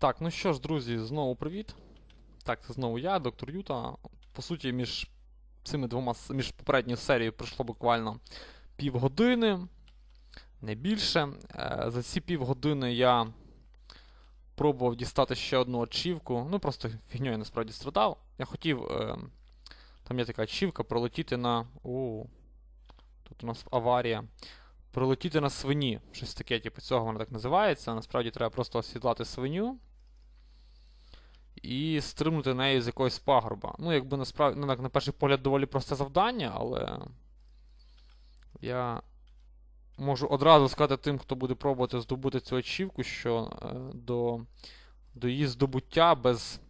Так, ну що ж, друзі, знову привіт. Так, це знову я, доктор Юта. По суті, між цими двома між попередньою серією пройшло буквально півгодини, не більше. Е, За ці півгодини я пробував дістати ще одну ачівку. Ну, просто фігньою я насправді страдав. Я хотів. Е, там є така ачівка пролетіти на. О, тут у нас аварія. Пролетіти на свині. Щось таке, типу, цього воно так називається. Насправді треба просто осідлати свиню і стрибнути нею з якогось пагорба. Ну, якби насправді, ну, на перший погляд, доволі просте завдання, але я можу одразу сказати тим, хто буде пробувати здобути цю ачівку, що е, до, до її здобуття без,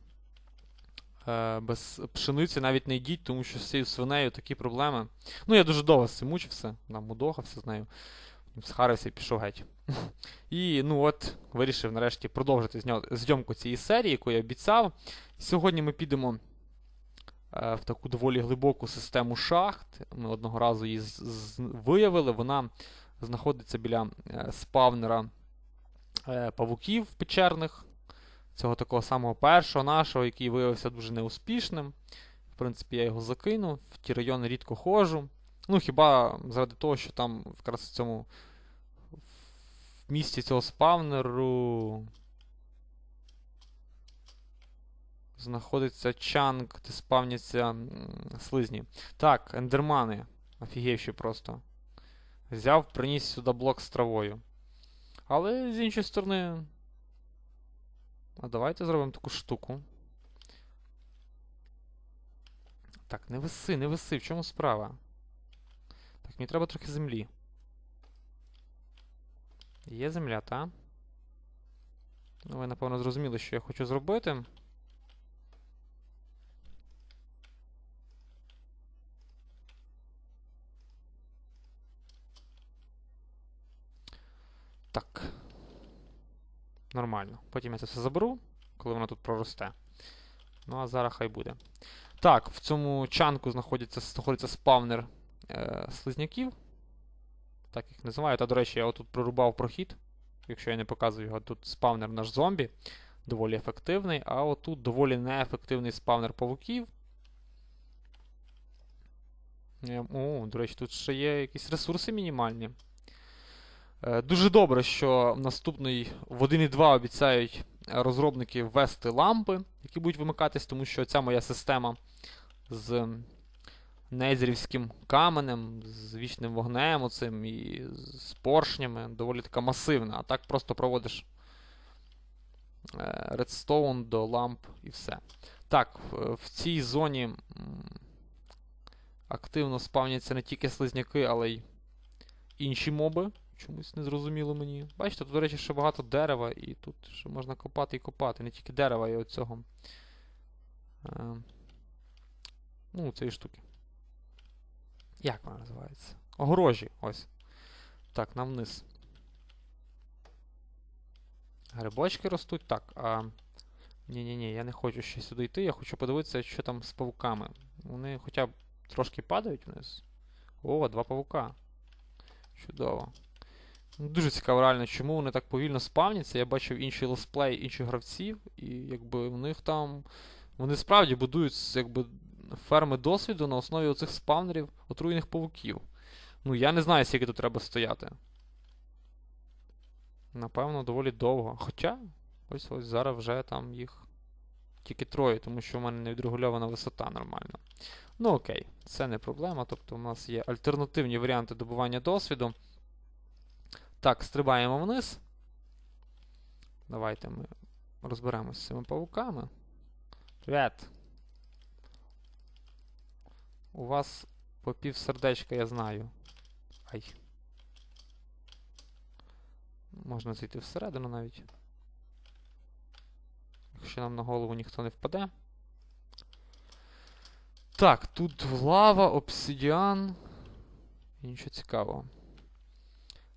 е, без пшениці навіть не йдіть, тому що з цією свинею такі проблеми. Ну, я дуже довго з цим мучився, там мудохався з нею. Схарився і пішов геть. І ну от вирішив нарешті продовжити зйомку цієї серії, яку я обіцяв. Сьогодні ми підемо е, в таку доволі глибоку систему шахт. Ми одного разу її виявили. Вона знаходиться біля е, спавнера е, павуків печерних. Цього такого самого першого нашого, який виявився дуже неуспішним. В принципі, я його закинув. В ті райони рідко ходжу. Ну, хіба заради того, що там якраз в цьому в місті цього спавнеру знаходиться чанк, де спавняться слизні. Так, ендермани. Офігівші просто. Взяв, приніс сюди блок з травою. Але з іншої сторони. А давайте зробимо таку штуку. Так, не виси, не виси, в чому справа? Так, мені треба трохи землі. Є земля, та? Ну, ви, напевно, зрозуміли, що я хочу зробити. Так. Нормально. Потім я це все заберу, коли воно тут проросте. Ну, а зараз хай буде. Так, в цьому чанку знаходиться, знаходиться спавнер е, слизняків. Так їх називаю. Та, до речі, я отут прорубав прохід. Якщо я не показую його, тут спавнер наш зомбі. Доволі ефективний. А отут доволі неефективний спавнер павуків. Е, О, до речі, тут ще є якісь ресурси мінімальні. Е, Дуже добре, що в наступний в 1.2 обіцяють е, розробники ввести лампи, які будуть вимикатись, тому що ця моя система з незерівським каменем, з вічним вогнем оцим і з поршнями доволі така масивна. А так просто проводиш е, редстоун до ламп і все. Так, в, цій зоні активно спавняться не тільки слизняки, але й інші моби. Чомусь не зрозуміло мені. Бачите, тут, до речі, ще багато дерева, і тут ще можна копати і копати. Не тільки дерева і оцього. Е, ну, цієї штуки. Як вона називається? Огорожі, ось. Так, нам вниз. Грибочки ростуть. Так. Ні-ні-ні, я не хочу ще сюди йти, я хочу подивитися, що там з павуками. Вони хоча б трошки падають вниз. О, два павука. Чудово. Дуже цікаво, реально, чому вони так повільно спавняться. Я бачив інші летсплей інших гравців, і якби в них там. Вони справді будують якби, ферми досвіду на основі оцих спавнерів отруєних павуків. Ну, я не знаю, скільки тут треба стояти. Напевно, доволі довго. Хоча, ось ось зараз вже там їх тільки троє, тому що в мене не відрегульована висота нормально. Ну окей, це не проблема. Тобто у нас є альтернативні варіанти добування досвіду. Так, стрибаємо вниз. Давайте ми розберемося з цими павуками. Привет. У вас по пів сердечка, я знаю. Ай. Можна зайти всередину навіть. Якщо нам на голову ніхто не впаде. Так, тут лава, обсидіан. І нічого цікавого.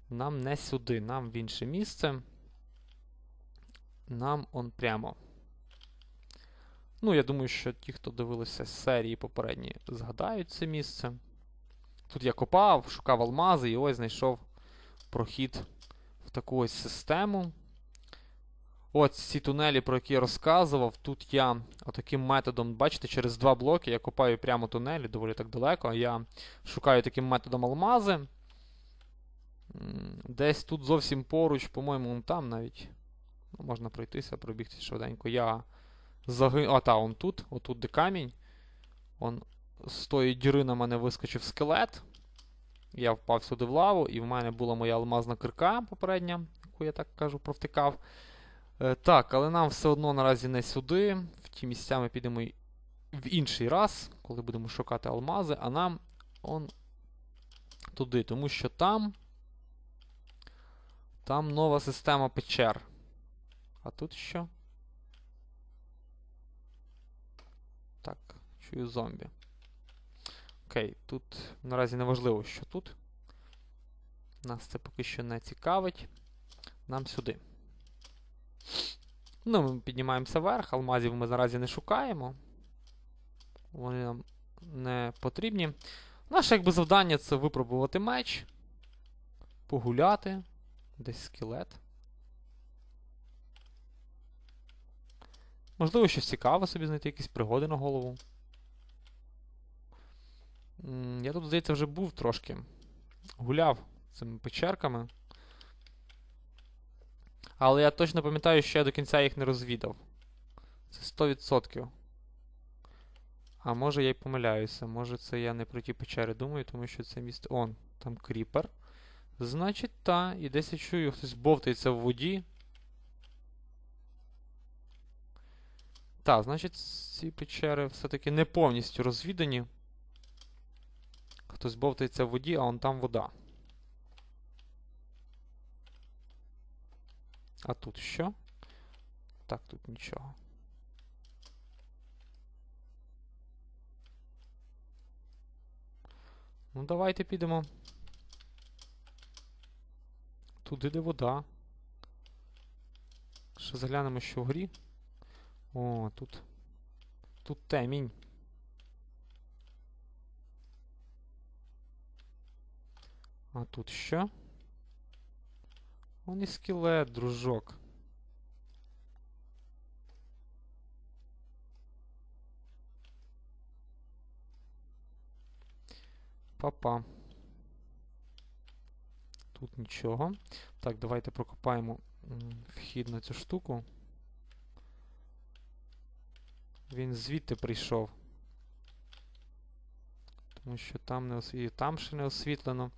Нам не сюди, нам в інше місце. Нам он прямо. Ну, я думаю, що ті, хто дивилися серії попередні, згадають це місце. Тут я копав, шукав алмази і ось знайшов прохід в таку ось систему. От ці тунелі, про які я розказував, тут я таким методом, бачите, через два блоки я копаю прямо тунелі, доволі так далеко. Я шукаю таким методом алмази. Десь тут зовсім поруч, по-моєму, там навіть. Ну, Можна пройтися, пробігти швиденько. Я загинув. А, та, он тут, отут де камінь. Он з тої діри на мене вискочив скелет. Я впав сюди в лаву, і в мене була моя алмазна кирка попередня, яку я так кажу, провтикав. Е, так, але нам все одно наразі не сюди. В ті місця ми підемо в інший раз, коли будемо шукати алмази, а нам он туди, тому що там. Там нова система печер. А тут що? Чую зомбі. Окей, тут наразі не важливо, що тут. Нас це поки що не цікавить. Нам сюди. Ну, ми піднімаємося вверх, алмазів ми наразі не шукаємо. Вони нам не потрібні. Наше якби завдання це випробувати меч, погуляти, десь скелет. Можливо, щось цікаве собі знайти, якісь пригоди на голову. Я тут, здається, вже був трошки. Гуляв цими печерками. Але я точно пам'ятаю, що я до кінця їх не розвідав. Це 100%. А може я й помиляюся. Може це я не про ті печери думаю, тому що це місце. Он, там кріпер. Значить, та. І десь я чую, хтось бовтається в воді. Так, значить, ці печери все-таки не повністю розвідані. Хтось бовтається в воді, а он там вода. А тут що? Так, тут нічого. Ну, давайте підемо. Туди де вода. Ще заглянемо, що в грі. О, тут. Тут темінь. А тут що? Он і скелет, дружок. Папа. Тут нічого. Так, давайте прокопаємо вхід на цю штуку. Він звідти прийшов. Тому що там не освітлено. Там ще не освітлено.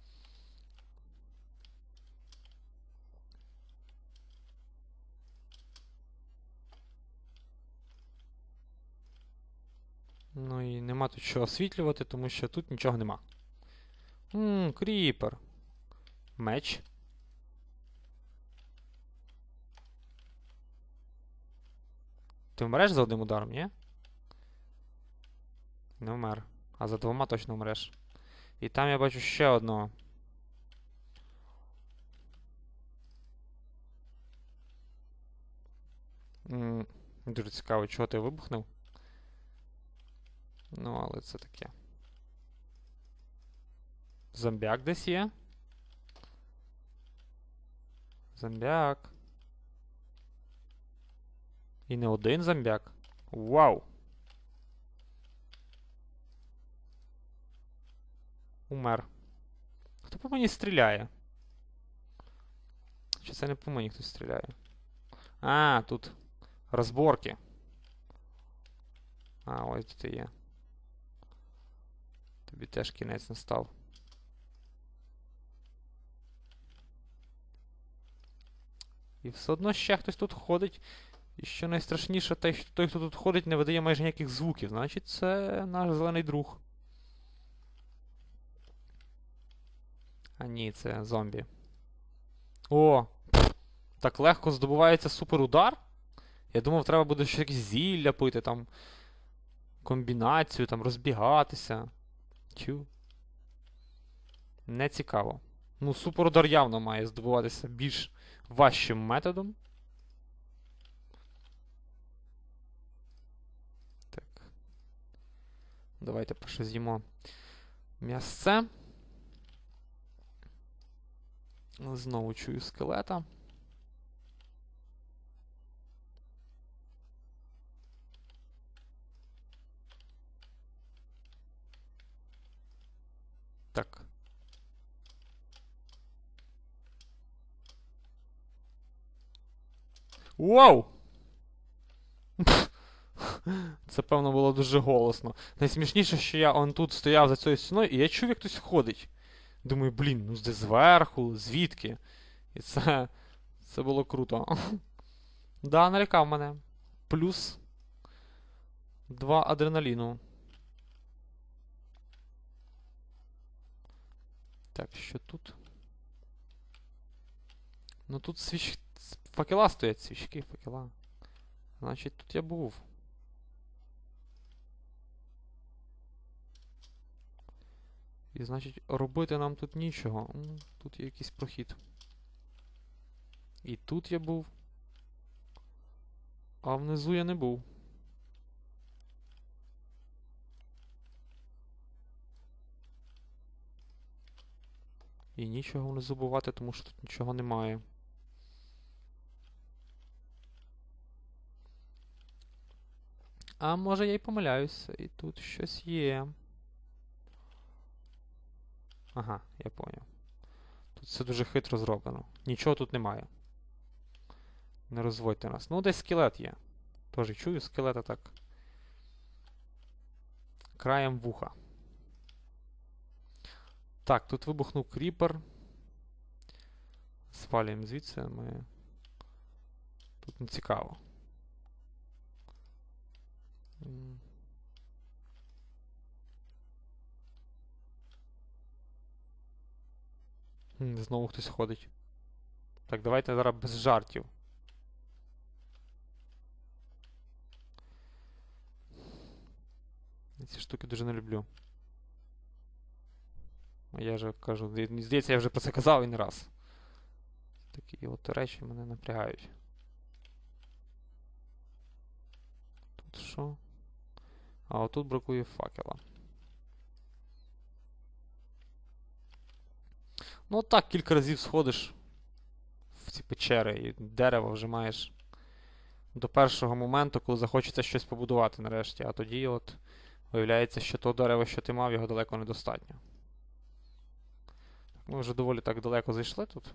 Ну і нема тут що освітлювати, тому що тут нічого нема. Ммм, кріпер. Меч. Ти вмреш за одним ударом, ні? Не вмер. А за двома точно вмреш. І там я бачу ще одного. М дуже цікаво, чого ти вибухнув? Ну, але це таке. Зомбяк десь є. Зомбяк. І не один зомбяк. Вау! Умер. Хто по мені стріляє? Чи це не по мені хтось стріляє? А, тут розборки. А, ось тут і є. Тобі теж кінець настав. І все одно ще хтось тут ходить. І що найстрашніше, той, хто тут ходить, не видає майже ніяких звуків. Значить, це наш зелений друг. А ні, це зомбі. О! Так легко здобувається суперудар. Я думав, треба буде щось якесь зілля пити, там. Комбінацію, там, розбігатися. Тю. Не цікаво. Ну, суперудар явно має здобуватися більш важчим методом. Так. Давайте перше з'їмо м'ясце. Знову чую скелета. Так. Вау! Це, певно, було дуже голосно. Найсмішніше, що я он тут стояв за цією стіною, і я чув, як хтось ходить. Думаю, блін, ну де зверху, звідки? І це. Це було круто. Да, налякав мене. Плюс. Два адреналіну. Так, що тут? Ну тут свіч... факела стоять, свічки, факела. Значить, тут я був. І значить, робити нам тут нічого. Тут є якийсь прохід. І тут я був. А внизу я не був. І нічого не забувати, тому що тут нічого немає. А може я й помиляюся, і тут щось є. Ага, я поняв. Тут все дуже хитро зроблено. Нічого тут немає. Не розводьте нас. Ну, десь скелет є. Тож чую скелета так. Краєм вуха. Так, тут вибухнув кріпер. Свалюємо звідси. Ми... Тут не цікаво. Знову хтось ходить. Так, давайте зараз без жартів. Ці штуки дуже не люблю. Я же кажу, здається, я вже про це казав не раз. Такі от речі мене напрягають. Тут що? А отут бракує факела. Ну так кілька разів сходиш в ці печери і дерево вже маєш до першого моменту, коли захочеться щось побудувати нарешті. А тоді от виявляється, що то дерево, що ти мав, його далеко недостатньо. Ми вже доволі так далеко зайшли тут.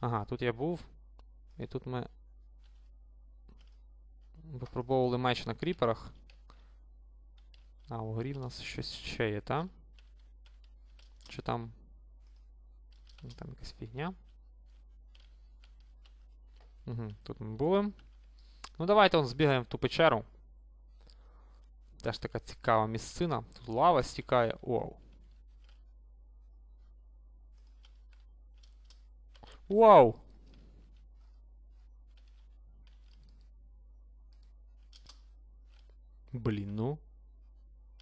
Ага, тут я був. І тут ми випробовували меч на кріперах. А, угорі в нас щось ще є, та? Чи там. Ну, Там якась фігня. Угу, тут ми були. Ну, давайте он збігаємо в ту печеру. Теж така цікава місцина. Тут лава стікає. Вау. Вау! Блін, ну.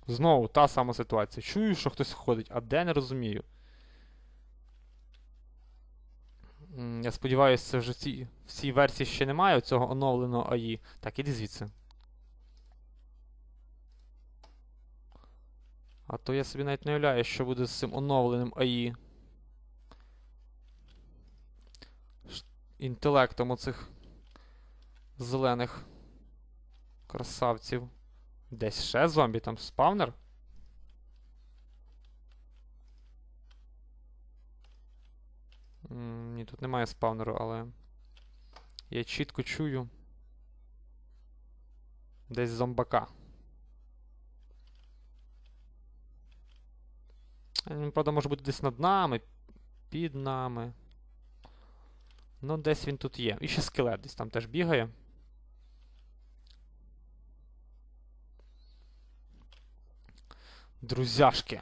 Знову та сама ситуація. Чую, що хтось ходить, а де не розумію. Я сподіваюся, це вже в цій, в цій версії ще немає цього оновленого АІ. Так, іди звідси. А то я собі навіть не уявляю, що буде з цим оновленим АІ. Інтелектом оцих зелених красавців. Десь ще зомбі, там спавнер? Ні, тут немає спавнеру, але я чітко чую. Десь зомбака. Він, правда, може бути десь над нами, під нами. Ну, десь він тут є. І ще скелет десь там теж бігає. Друзяшки.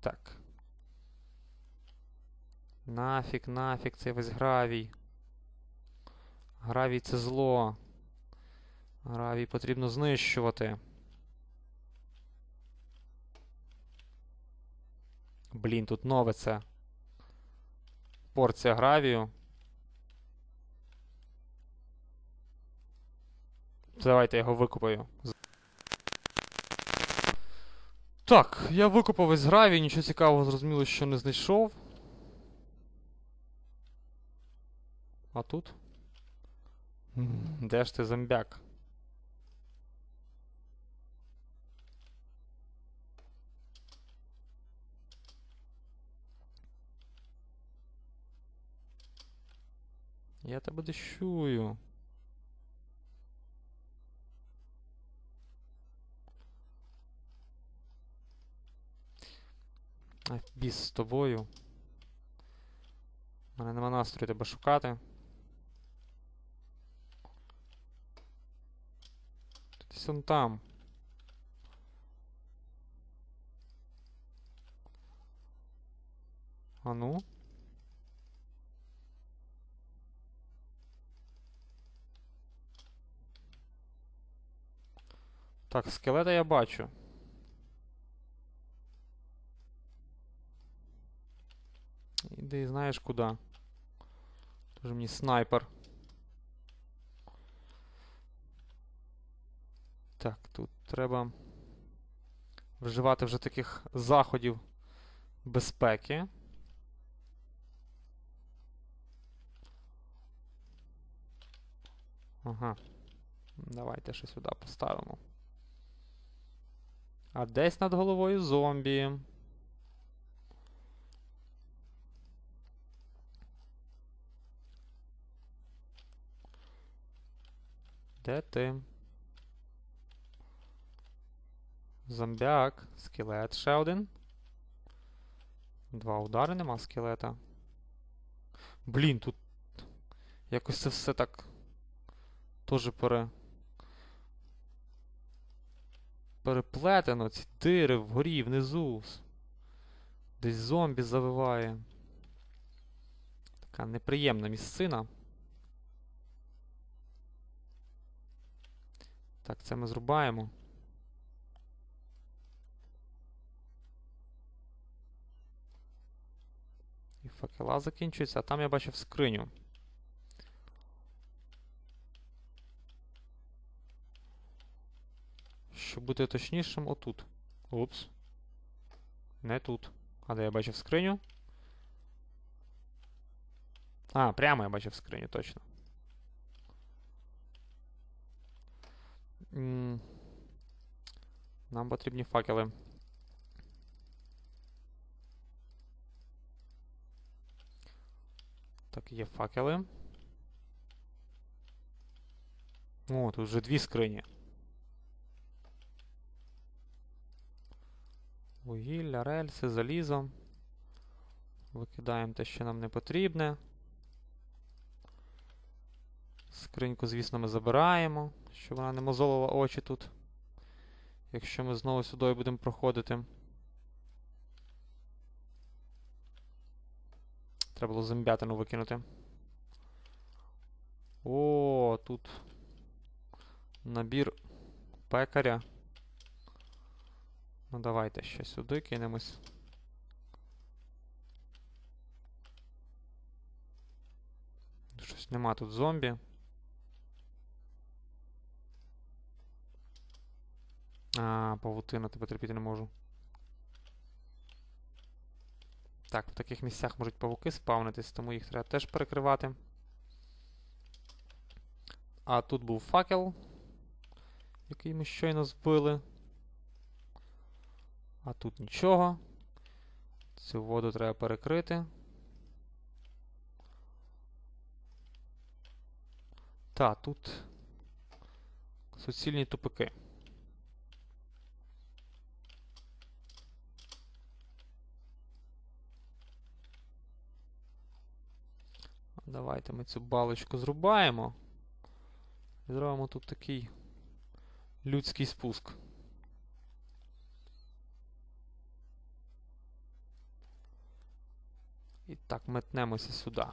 Так. Нафіг, нафіг, це весь гравій. Гравій це зло. Гравій потрібно знищувати. Блін, тут нове це. Порція гравію. Давайте я його викупаю. Так, я викупав із гравій, нічого цікавого, зрозуміло, що не знайшов. А тут? Де ж ти зомбяк? Я тебе дещую. Біс з тобою. У мене нема настрою тебе шукати. Десь он там. А ну? Так, скелета я бачу. Іди знаєш куди. Тоже мені снайпер. Так, тут треба вживати вже таких заходів безпеки. Ага. Давайте ще сюди поставимо. А десь над головою зомбі. Де ти? Зомбяк. Скелет ще один. Два удари нема скелета. Блін, тут якось це все так. Тоже пере. Переплетено ці дири вгорі, внизу. Десь зомбі завиває. Така неприємна місцина. Так, це ми зрубаємо. І факела закінчується, а там я бачив скриню. Щоб бути точнішим, отут. Упс. Не тут. А де я бачив скриню? А, прямо я бачив скриню, точно. Нам потрібні факели. Так, є факели. О, тут вже дві скрині. Вугілля, рельси, залізо. Викидаємо те, що нам не потрібне. Скриньку, звісно, ми забираємо, щоб вона не мозолила очі тут. Якщо ми знову сюди будемо проходити. Треба було зомбятину викинути. О, тут набір пекаря. Ну давайте ще сюди кинемось. Щось нема тут зомбі. А, павутина, тебе терпіти не можу. Так, в таких місцях можуть павуки спавнитись, тому їх треба теж перекривати. А тут був факел, який ми щойно збили. А тут нічого. Цю воду треба перекрити. Та, тут суцільні тупики. Давайте ми цю балочку зрубаємо. Зробимо тут такий людський спуск. І так, метнемося сюди.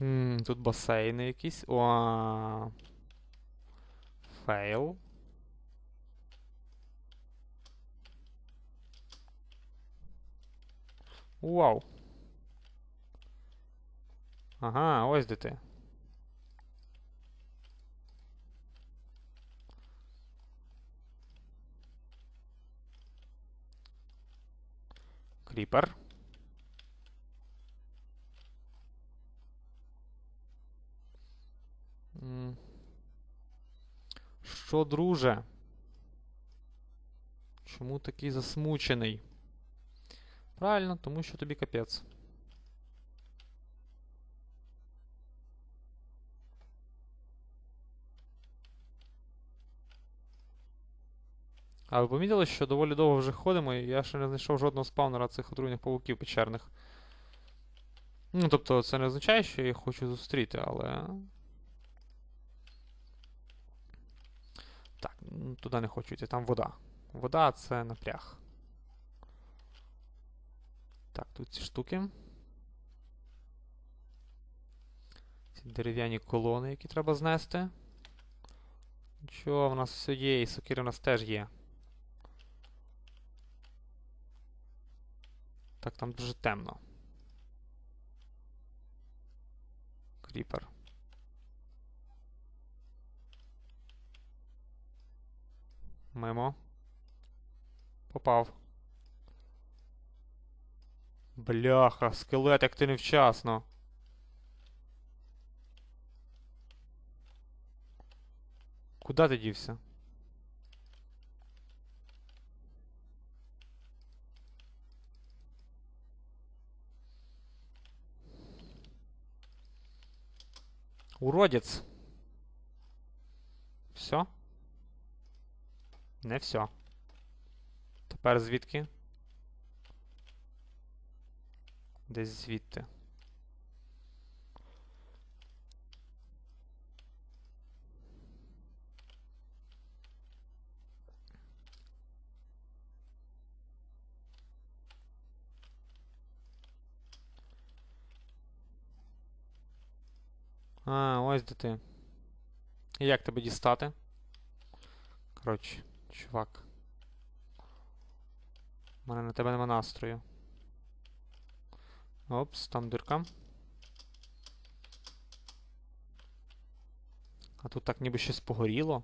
М, Тут басейни якісь. О. Фейл. Вау. Ага, ось де ти. Кріпер. Що, друже? Чому такий засмучений? Правильно, тому що тобі капець. А ви помітили, що доволі довго вже ходимо, і я ще не знайшов жодного спавнера цих отруйних павуків печерних. Ну, тобто, це не означає, що я їх хочу зустріти, але. Так, туди не хочу йти, там вода. Вода це напряг. Так, тут ці штуки. Ці дерев'яні колони, які треба знести. Нічого, в нас все є, і сокири в нас теж є. Так, там дуже темно. Кріпер. Мимо. Попав. Бляха, скелет, як ти невчасно. Куда ти дівся? Уродець. Все? Не все. Тепер звідки? Десь звідти. А, ось де ти. І як тебе дістати? Коротше, чувак. У мене на тебе нема настрою. Опс, там дирка. А тут так ніби щось погоріло.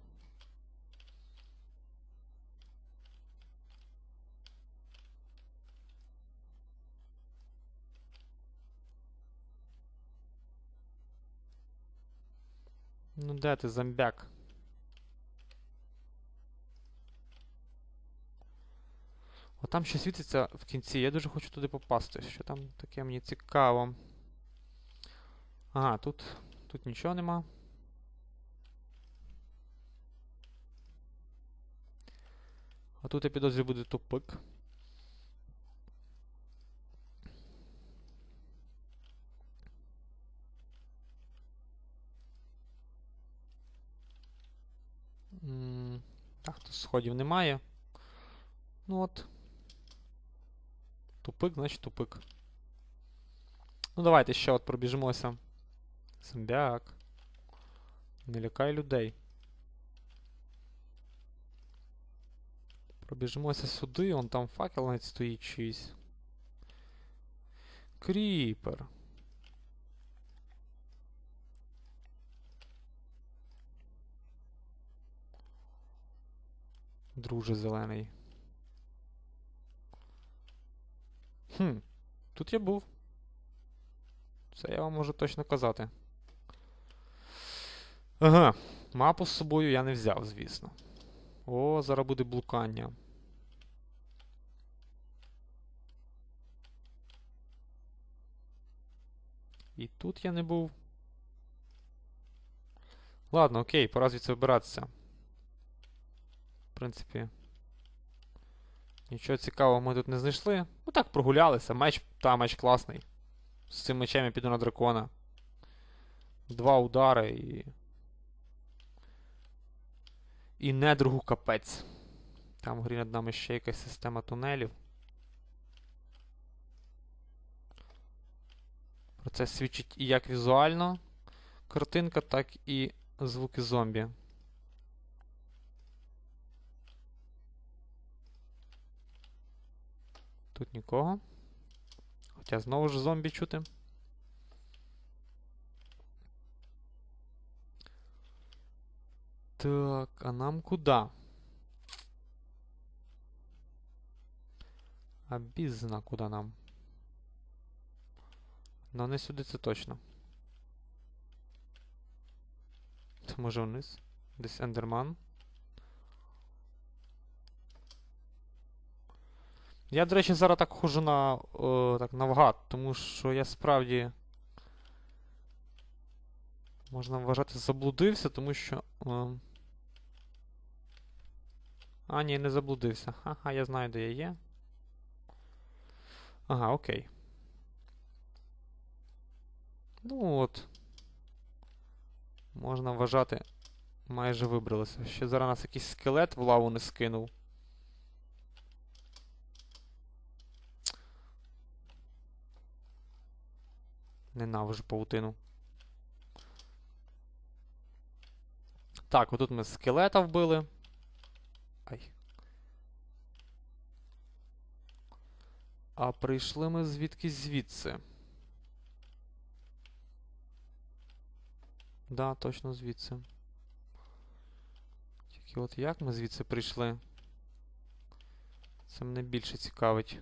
Ну де ти, зомбяк? О, там ще світиться в кінці. Я дуже хочу туди попасти. Що там таке мені цікаво. Ага, тут, тут нічого нема. А тут я підозрюю буде тупик. Так, тут сходів немає. Ну от. Тупик, значить тупик. Ну, давайте ще от пробіжимося. Зомбяк. Не лякай людей. Пробіжимося сюди, он там факел навіть стоїть чийсь. Кріпер. Друже зелений. Хм, тут я був. Це я вам можу точно казати. Ага, мапу з собою я не взяв, звісно. О, зараз буде блукання. І тут я не був. Ладно, окей, пора звідси вибиратися. В принципі. Нічого цікавого ми тут не знайшли. Ну так, прогулялися. Меч, та меч класний. З цим мечем я піду на дракона. Два удари і. І не другу капець. Там вгорі над нами ще якась система тунелів. Про це свідчить і як візуально картинка, так і звуки зомбі. Тут нікого. Хоча знову ж зомбі чути. Так, а нам куди? А бізна куди нам? Ну не сюди це точно. Це може вниз? Десь ендерман. Я, до речі, зараз так хожу на о, так, навгад, тому що я справді. Можна вважати, заблудився, тому що. О, А, ні, не заблудився. Ага, я знаю, де я є. Ага, окей. Ну от. Можна вважати, майже вибралися. Ще зараз нас якийсь скелет в лаву не скинув. Ненавижу паутину. Так, отут ми скелета вбили. Ай. А прийшли ми звідки звідси. Да, точно звідси. Тільки от як ми звідси прийшли? Це мене більше цікавить.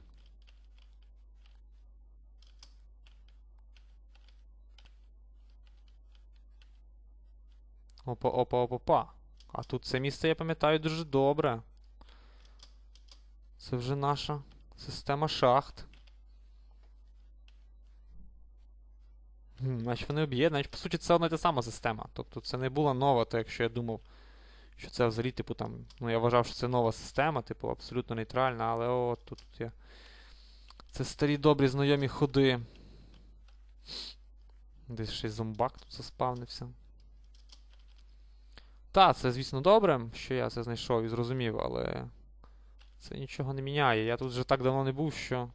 Опа, опа, опа, опа. А тут це місце я пам'ятаю дуже добре. Це вже наша система шахт. Значить вони об'єднані. Значить, по суті, це одна та сама система. Тобто це не була нова, то якщо я думав, що це взагалі, типу, там. Ну, я вважав, що це нова система, типу, абсолютно нейтральна, але от тут є. Це старі добрі знайомі ходи. Десь ще й зомбак тут заспавнився. Так, це, звісно, добре, що я це знайшов і зрозумів, але це нічого не міняє. Я тут вже так давно не був, що.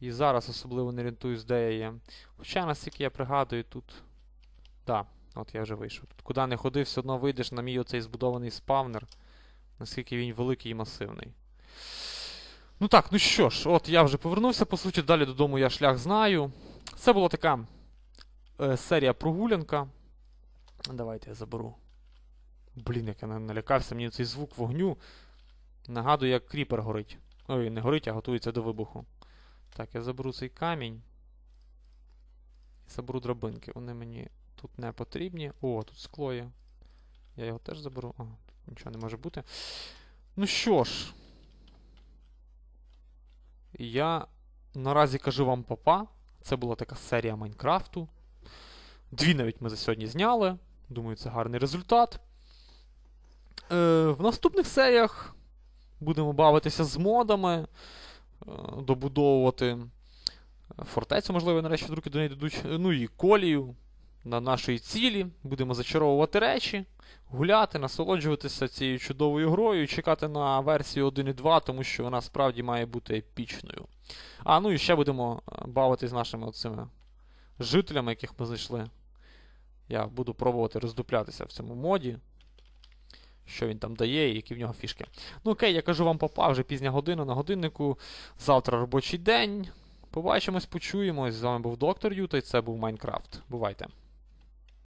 І зараз особливо не орієнтуюсь, де я є. Хоча, наскільки я пригадую, тут. Так, от я вже вийшов. Тут куди не ходив, все одно вийдеш на мій оцей збудований спавнер. Наскільки він великий і масивний. Ну так, ну що ж, от я вже повернувся, по суті, далі додому я шлях знаю. Це була така е, серія прогулянка. Давайте я заберу. Блін, як я налякався, мені цей звук вогню нагадує, як кріпер горить. Ой, не горить, а готується до вибуху. Так, я заберу цей камінь. І заберу драбинки. Вони мені тут не потрібні. О, тут скло є. Я його теж заберу. Тут нічого не може бути. Ну що ж. Я наразі кажу вам папа. Це була така серія Майнкрафту. Дві навіть ми за сьогодні зняли. Думаю, це гарний результат. Е, в наступних серіях будемо бавитися з модами, е, добудовувати фортецю, можливо, нарешті руки до неї дадуть. Ну і колію на нашої цілі. Будемо зачаровувати речі, гуляти, насолоджуватися цією чудовою грою і чекати на версію 1.2, тому що вона справді має бути епічною. А, ну і ще будемо е, бавитися з нашими оцими жителями, яких ми знайшли. Я буду пробувати роздуплятися в цьому моді. Що він там дає і які в нього фішки. Ну окей, я кажу вам папа, вже пізня година на годиннику. Завтра робочий день. Побачимось, почуємось. З вами був доктор Юта і це був Майнкрафт. Бувайте.